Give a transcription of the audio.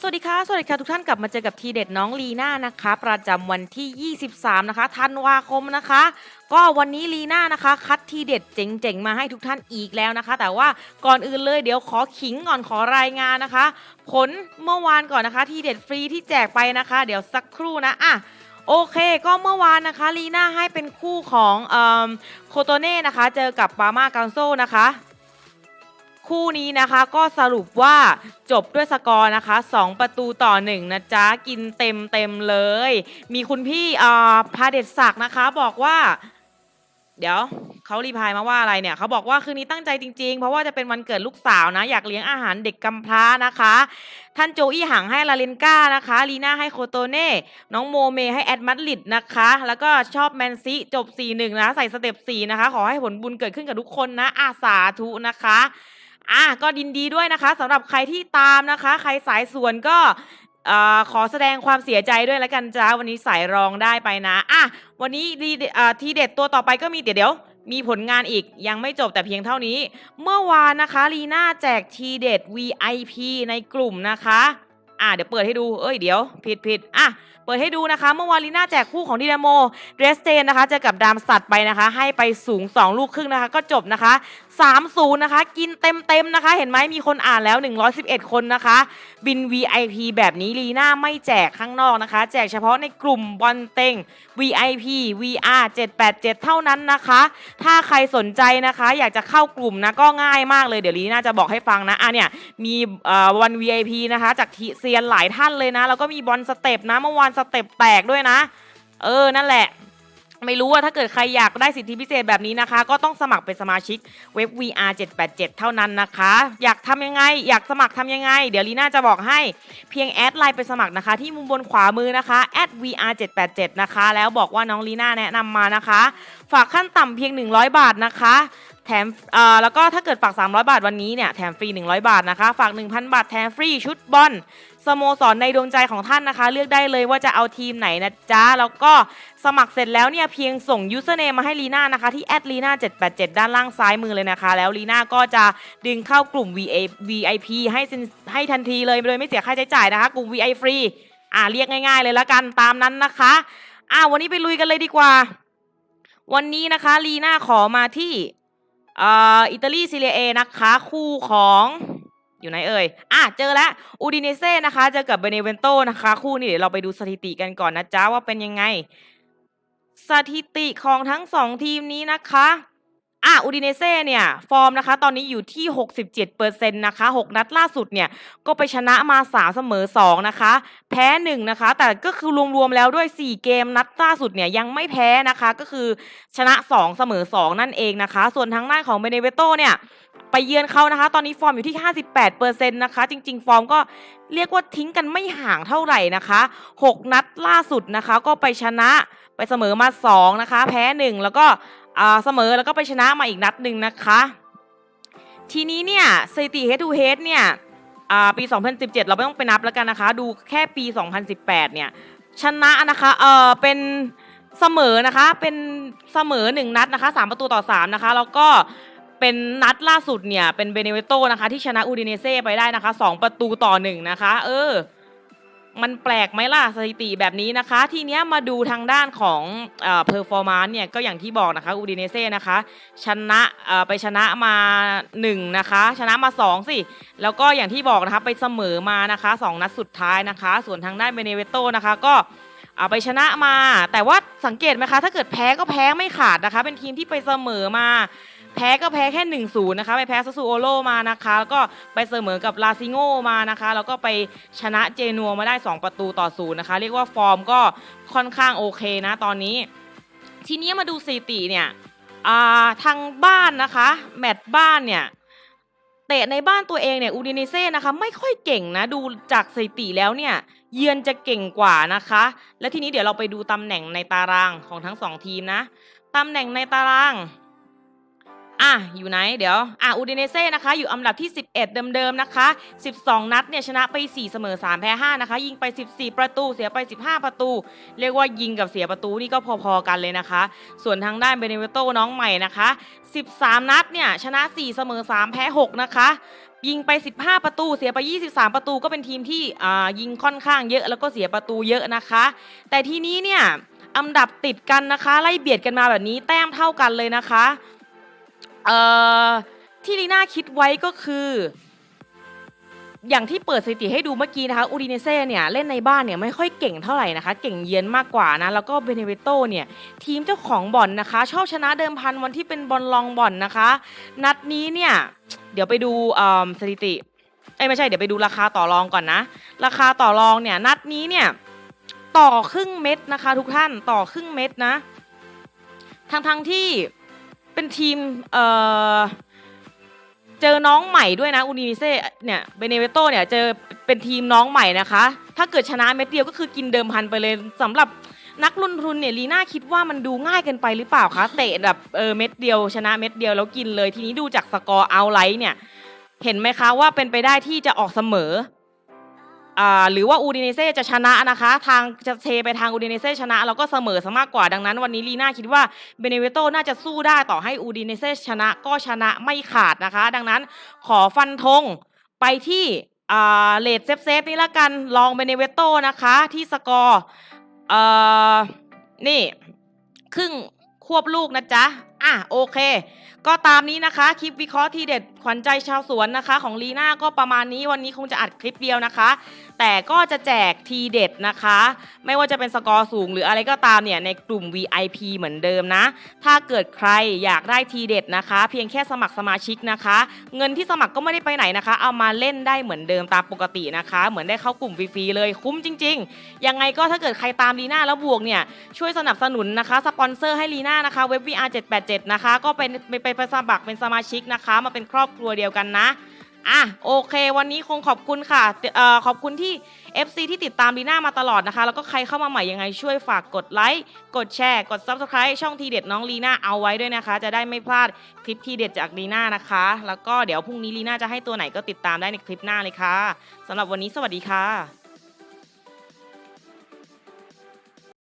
สวัสดีค่ะ สวัสดีค่ะทุกท่านกลับมาเจอกับทีเด็ดน้องลีน่านะคะ ประจำวันที่ 23 นะคะธันวาคมนะคะ ก็วันนี้ลีน่านะคะ คัดทีเด็ดเจ๋งๆ มาให้ทุกท่านอีกแล้วนะคะ แต่ว่าก่อนอื่นเลยเดี๋ยวขอขิงก่อนขอรายงานนะคะ ผลเมื่อวานก่อนนะคะ ทีเด็ดฟรีที่แจกไปนะคะ เดี๋ยวสักครู่นะอะโอเคก็เมื่อวานนะคะลีน่าให้เป็นคู่ของอโคโตเน่นะคะ เจอกับปามากังโซนะคะ คู่นี้นะคะก็สรุปว่าจบด้วยสกอร์นะคะ 2 ประตูต่อ 1 นะจ๊ะ กินเต็มเต็มเลย มีคุณพี่อ่าพาเด็ดศักดิ์นะคะบอกว่า เดี๋ยวเขารีพายมาว่าอะไรเนี่ยเขาบอกว่าคืนนี้ตั้งใจจริงๆ เพราะว่าจะเป็นวันเกิดลูกสาวนะ อยากเลี้ยงอาหารเด็กกำพร้านะคะ ท่านโจอี้หังให้ลาเลนก้านะคะลีน่าให้โคโตเน่น้องโมเมให้แอดมัดลิดนะคะ แล้วก็ชอบแมนซีจบ 4-1 นะ ใส่สเต็ป4นะคะ ขอให้ผลบุญเกิดขึ้นกับทุกคนนะอาสาธุนะคะ อะก็ดินดีด้วยนะคะสำหรับใครที่ตามนะคะ ใครสายสวนก็อขอแสดงความเสียใจด้วยแล้วกันจ้าวันนี้สายรองได้ไปนะอะวันนี้ทีเด็ดตัวต่อไปก็มีเดี๋ยวเดี๋ยวมีผลงานอีกยังไม่จบแต่เพียงเท่านี้ เมื่อวานนะคะลีน่าแจกทีเด็ด VIP ในกลุ่มนะคะ อะเดี๋ยวเปิดให้ดูเอ้ยเดี๋ยวผิดผิดอะ ปิดให้ดูนะคะ เมื่อวานลีน่าแจกคู่ของดีนาโมเดรสเตนนะคะเจอกับดามสตัดไปนะคะ ให้ไปสูง 2 ลูกครึ่งนะคะ ก็จบนะคะ3-0นะคะ กินเต็มๆนะคะ เห็นไหมมีคนอ่านแล้ว 111 คนนะคะ บิน VIP แบบนี้ลีน่าไม่แจกข้างนอกนะคะ แจกเฉพาะในกลุ่มบอลเต็ง VIP VR 787 เท่านั้นนะคะ ถ้าใครสนใจนะคะ อยากจะเข้ากลุ่มนะก็ง่ายมากเลยเดี๋ยวลีน่าจะบอกให้ฟังนะอะเนี่ยมีเอ่อวัน VIP นะคะ จากทีเซียนหลายท่านเลยนะแล้วก็มีบอลสเต็ปนะเมื่อวานสเต็ปแตกด้วยนะ เออนั่นแหละไม่รู้ว่าถ้าเกิดใครอยากได้สิทธิพิเศษแบบนี้นะคะ ก็ต้องสมัครเป็นสมาชิกเว็บ VR 787 เท่านั้นนะคะ อยากทำยังไง อยากสมัครทำยังไง เดี๋ยวลีน่าจะบอกให้เพียงแอดไลน์ไปสมัครนะคะ ที่มุมบนขวามือนะคะ VR 787นะคะ แล้วบอกว่าน้องลีน่าแนะนำมานะคะ ฝากขั้นต่ำเพียง 100 บาทนะคะแถมเอ่อแล้วก็ถ้าเกิดฝาก 300 บาทวันนี้เนี่ย แถมฟรี 100 บาทนะคะ ฝาก 1,000 บาทแถมฟรีชุดบอล สโมสรในดวงใจของท่านนะคะ เลือกได้เลยว่าจะเอาทีมไหนนะจ๊ะ แล้วก็สมัครเสร็จแล้วเนี่ยเพียงส่ง username มมาให้ลีน่านะคะที่แอดลีน่า787 ด้านล่างซ้ายมือเลยนะคะ แล้วลีน่าก็จะดึงเข้ากลุ่ม VA VIP ให้ให้ทันทีเลยโดยไม่เสียค่าใช้จ่ายนะคะ กลุ่ม VI ฟรีอ่าเรียกง่ายๆเลยละกันตามนั้นนะคะอ่าวันนี้ไปลุยกันเลยดีกว่า วันนี้นะคะลีน่าขอมาที่เอ่ออิตาลีซีเรียเอนะคะ คู่ของ อยู่ไหนเอ่ย อะ เจอแล้วอูดิเนเซ่นะคะ เจอกับเบเนเวนโตนะคะ คู่นี้เดี๋ยวเราไปดูสถิติกันก่อนนะจ๊ะว่าเป็นยังไง สถิติของทั้งสองทีมนี้นะคะ อะอูดิเนเซ่เนี่ย ฟอร์มนะคะ ตอนนี้อยู่ที่ 67%นะคะ 6 นัดล่าสุดเนี่ย ก็ไปชนะมา 3 เสมอ 2 นะคะ แพ้ 1 นะคะ แต่ก็คือรวมๆแล้วด้วย 4 เกมนัดล่าสุดเนี่ย ยังไม่แพ้นะคะ ก็คือชนะ 2 เสมอ 2 นั่นเองนะคะ ส่วนทางด้านของเบเนเวโตเนี่ย ไปเยือนเขานะคะ ตอนนี้ฟอร์มอยู่ที่ 58%นะคะ จริง ๆ ฟอร์มก็เรียกว่าทิ้งกันไม่ห่างเท่าไหร่นะคะ 6 นัดล่าสุดนะคะ ก็ไปชนะไปเสมอมา 2 นะคะ แพ้ 1 แล้วก็ เสมอแล้วก็ไปชนะมาอีกนัดหนึ่งนะคะ ทีนี้เนี่ยสถิติ head to head เนี่ยอ่าปี 2017 เราไม่ต้องไปนับแล้วกันนะคะ ดูแค่ปี 2018 เนี่ยชนะนะคะเออเป็นเสมอนะคะเป็นเสมอหนึ่งนัดนะคะสามประตูต่อสามนะคะ แล้วก็เป็นนัดล่าสุดเนี่ยเป็นเบเนเวโตนะคะที่ชนะอูดิเนเซ่ไปได้นะคะสองประตูต่อหนึ่งนะคะ เออ มันแปลกไหมล่ะสถิติแบบนี้นะคะ ทีเนี้ยมาดูทางด้านของเอ่อเพอร์ฟอร์มาน์เนี่ยก็อย่างที่บอกนะคะอูดิเนเซ่นะคะชนะเอ่อไปชนะมา1นะคะชนะมา 2 สิ แล้วก็อย่างที่บอกนะคะไปเสมอมานะคะสองนัดสุดท้ายนะคะ ส่วนทางด้านเบเนเวโตนะคะก็เอาไปชนะมา แต่ว่าสังเกตไหมคะ ถ้าเกิดแพ้ก็แพ้ไม่ขาดนะคะ เป็นทีมที่ไปเสมอมา แพ้ก็แพ้แค่1นศูนย์นะคะ ไปแพ้ซัสซูโอโลมานะคะ แล้วก็ไปเสมอกับลาซิโงมานะคะ แล้วก็ไปชนะเจนัวมาได้ 2 ประตูต่อศูนย์นะคะ เรียกว่าฟอร์มก็ค่อนข้างโอเคนะตอนนี้ ทีนี้มาดูสถิติเนี่ยทางบ้านนะคะ แมตช์บ้านเนี่ยเตะในบ้านตัวเองเนี่ยอูดิเนเซ่นะคะไม่ค่อยเก่งนะดูจากสถิติแล้วเนี่ยเยือนจะเก่งกว่านะคะ และทีนี้เดี๋ยวเราไปดูตำแหน่งในตารางของทั้งสองทีมนะตำแหน่งในตาราง อะอยู่ไหนเดี๋ยวอะอูดิเนเซ่นะคะ อยู่อันดับที่ 11 เดิมๆนะคะ 12 นัดเนี่ยชนะไป 4 เสมอ 3 แพ้ 5 นะคะ ยิงไป 14 ประตูเสียไป 15 ประตู เรียกว่ายิงกับเสียประตูนี่ก็พอๆกันเลยนะคะ ส่วนทางด้านเบเนเวโตน้องใหม่นะคะ 13 นัดเนี่ยชนะ 4 เสมอ 3 แพ้ 6 นะคะยิงไป 15 ประตู เสียไป 23 ประตูก็เป็นทีมที่ยิงค่อนข้างเยอะแล้วก็เสียประตูเยอะนะคะ แต่ทีนี้เนี่ยอันดับติดกันนะคะ ไล่เบียดกันมาแบบนี้แต้มเท่ากันเลยนะคะ เอ่อที่ลีน่าคิดไว้ก็คือ อย่างที่เปิดสถิติให้ดูเมื่อกี้นะคะอูดิเนเซ่เนี่ยเล่นในบ้านเนี่ยไม่ค่อยเก่งเท่าไหร่นะคะ เก่งเยือนมากกว่านะ แล้วก็เบเนเวโตเนี่ย ทีมเจ้าของบอนนะคะ ชอบชนะเดิมพันวันที่เป็นบอลลองบอนนะคะ นัดนี้เนี่ย เดี๋ยวไปดูสถิติเอ้ไม่ใช่เดี๋ยวไปดูราคาต่อรองก่อนนะ ราคาต่อรองเนี่ยนัดนี้เนี่ยต่อครึ่งเม็ดนะคะ ทุกท่านต่อครึ่งเม็ดนะทั้งทั้งที่ เป็นทีมเอ่อเจอน้องใหม่ด้วยนะอูนิเซ่เนี่ยเบเนเวโตเนี่ยเจอเป็นทีมน้องใหม่นะคะ ถ้าเกิดชนะเม็ดเดียวก็คือกินเดิมพันไปเลยสำหรับนักลงทุนเนี่ยลีน่าคิดว่ามันดูง่ายเกินไปหรือเปล่าคะเตะแบบเออเม็ดเดียวชนะเม็ดเดียวแล้วกินเลย ทีนี้ดูจากสกอร์เอาไลท์เนี่ย เห็นไหมคะว่าเป็นไปได้ที่จะออกเสมอ หรือว่าอูดิเนเซ่จะชนะนะคะ ทางจะเทไปทางอูดิเนเซ่ชนะแล้วก็เสมอซะมากกว่าดังนั้น วันนี้ลีน่าคิดว่าเบเนเวโตน่าจะสู้ได้ต่อให้อูดิเนเซ่ชนะก็ชนะไม่ขาดนะคะ ดังนั้นขอฟันธงไปที่เลดเซฟเซฟนี่ละกันลองเบเนเวโตนะคะ ที่สกอร์นี่ ครึ่งควบลูกนะจ๊ะ อะโอเค ก็ตามนี้นะคะ คลิปวิเคราะห์ทีเด็ดขวัญใจชาวสวนนะคะ ของลีน่าก็ประมาณนี้วันนี้คงจะอัดคลิปเดียวนะคะ แต่ก็จะแจกทีเด็ดนะคะ ไม่ว่าจะเป็นสกอร์สูงหรืออะไรก็ตามเนี่ยในกลุ่ม VIP เหมือนเดิมนะ ถ้าเกิดใครอยากได้ทีเด็ดนะคะ เพียงแค่สมัครสมาชิกนะคะ เงินที่สมัครก็ไม่ได้ไปไหนนะคะ เอามาเล่นได้เหมือนเดิมตามปกตินะคะ เหมือนได้เข้ากลุ่มฟรีๆเลยคุ้มจริง ๆ ยังไงก็ถ้าเกิดใครตามลีน่าแล้วบวกเนี่ยช่วยสนับสนุนนะคะสปอนเซอร์ให้ลีน่านะคะเว็บ VR 787นะคะ ก็เป็นไปไปสมัครเป็นสมาชิกนะคะ มาเป็นครอบครัวเดียวกันนะอะโอเค วันนี้คงขอบคุณค่ะเอ่อขอบคุณที่ FC ที่ติดตามลีน่ามาตลอดนะคะ แล้วก็ใครเข้ามาใหม่ยังไงช่วยฝากกดไลค์กดแชร์ กด Subscribe ช่องทีเด็ดน้องลีน่าเอาไว้ด้วยนะคะ จะได้ไม่พลาดคลิปทีเด็ดจากลีน่านะคะ แล้วก็เดี๋ยวพรุ่งนี้ลีน่าจะให้ตัวไหนก็ติดตามได้ในคลิปหน้าเลยค่ะสำหรับวันนี้สวัสดีค่ะ